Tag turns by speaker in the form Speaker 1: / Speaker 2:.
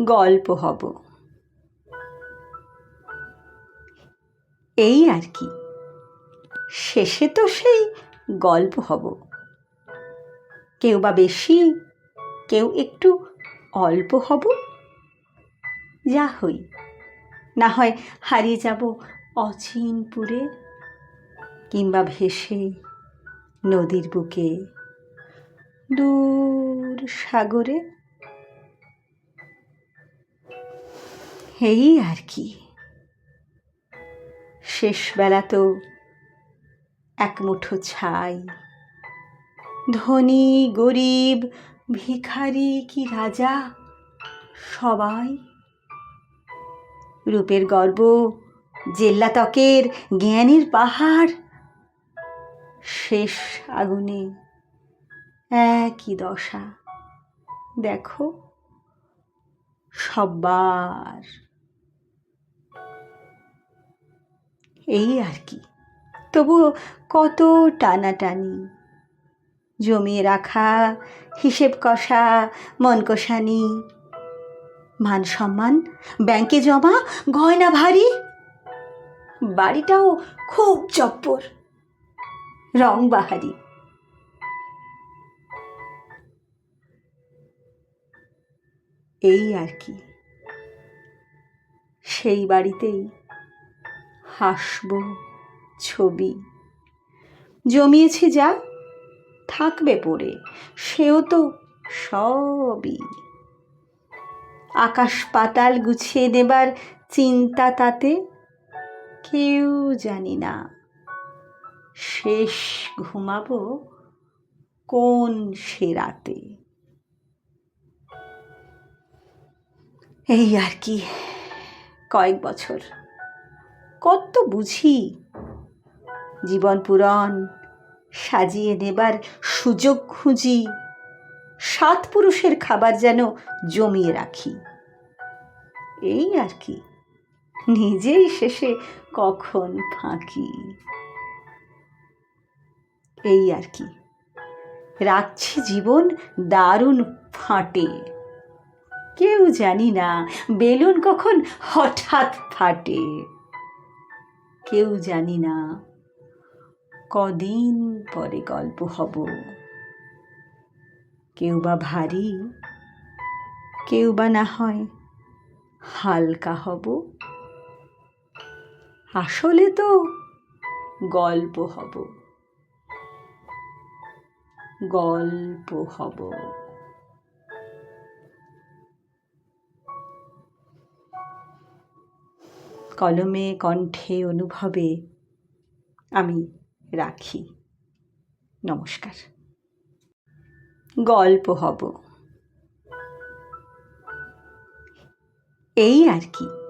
Speaker 1: গল্প হব। এই আর কি। শেষে তো সেই গল্প হব। কেউ বা বেশি, কেউ একটু অল্প হব। যা হই, না হয় হারিয়ে যাব অচিনপুরে কিংবা ভেসে নদীর বুকে, দূর সাগরে। এই আর কি। শেষবেলা তো এক মুঠো ছাই। ধনী, গরিব, ভিখারি কি রাজা? সবাই। রূপের গর্ব জেল্লাতকের জ্ঞানের পাহাড়। শেষ আগুনে একই দশা। দেখো, সব্বার এই আর কি। তবুও কত টানাটানি। জমিয়ে রাখা, হিসেব কষা, মন কষানি। মান সম্মান, ব্যাংকে জমা, গয়না ভারী। বাড়িটাও খুব চপ্পর। রং বাহারি। এই আর কি। সেই বাড়িতেই হাসব ছবি। জমিয়েছি যা, থাকবে পড়ে, সেও তো সবই। আকাশ পাতাল গুছিয়ে দেবার চিন্তা তাতে কেউ জানি না, শেষ ঘুমাবো কোন সে রাতে। এই আর কি, কয়েক বছর। কত বুঝি? জীবন পুরন সাজিয়ে নেবার সুযোগ খুঁজি। সাত পুরুষের খাবার যেন জমিয়ে রাখি। এই আর কি, নিজেই শেষে কখন ফাঁকি? এই আর কি, রাখছি জীবন দারুণ ফাটে। কেউ জানি না বেলুন কখন হঠাৎ ফাটে। কেউ জানি না কদিন পরে গল্প হব। কেউ বা ভারী, কেউ বা না হয় হালকা হব। আসলে তো গল্প হব। গল্প হব। কলমে কণ্ঠে অনুভবে আমি রাখি। নমস্কার। গল্প হব। এই আর কি।